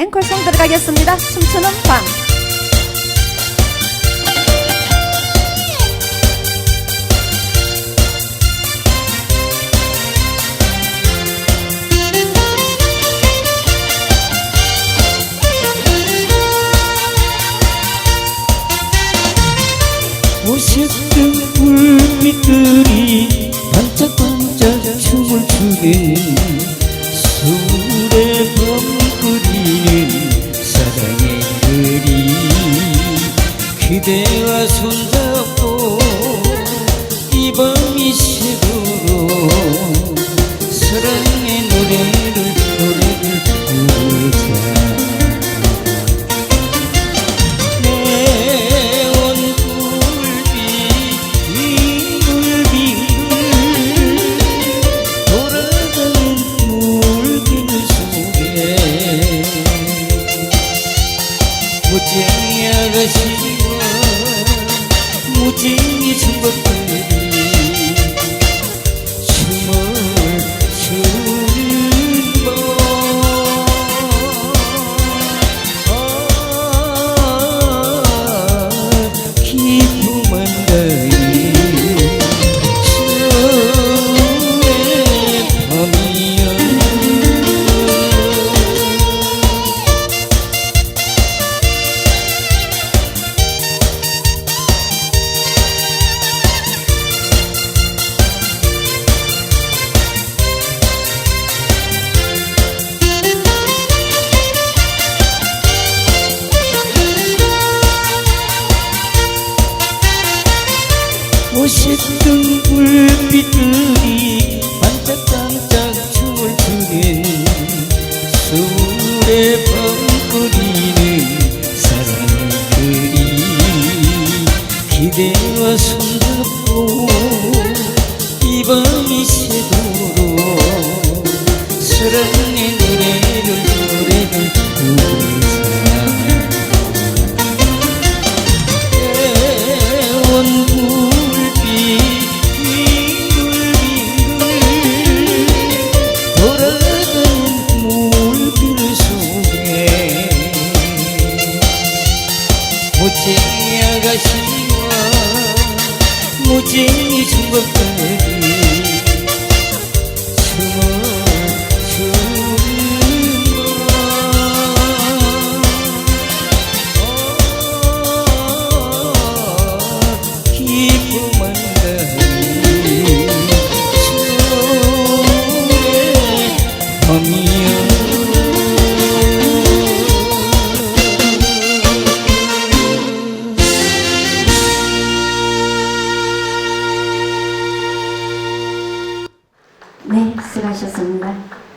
앵콜송 들어가겠습니다. 춤추는 밤. 오셨던 불빛들이 반짝반짝 춤을 추는 그대와 손잡고 이 밤이 새도록 사랑의 노래를 노래를 부르자. 내온 불빛 빙글빙글 돌아가는 물길 속에. 무쟁이 você. 오셨던 불빛들이 무쟁이 아가씨와 무쟁이 중국들 수고하셨습니다.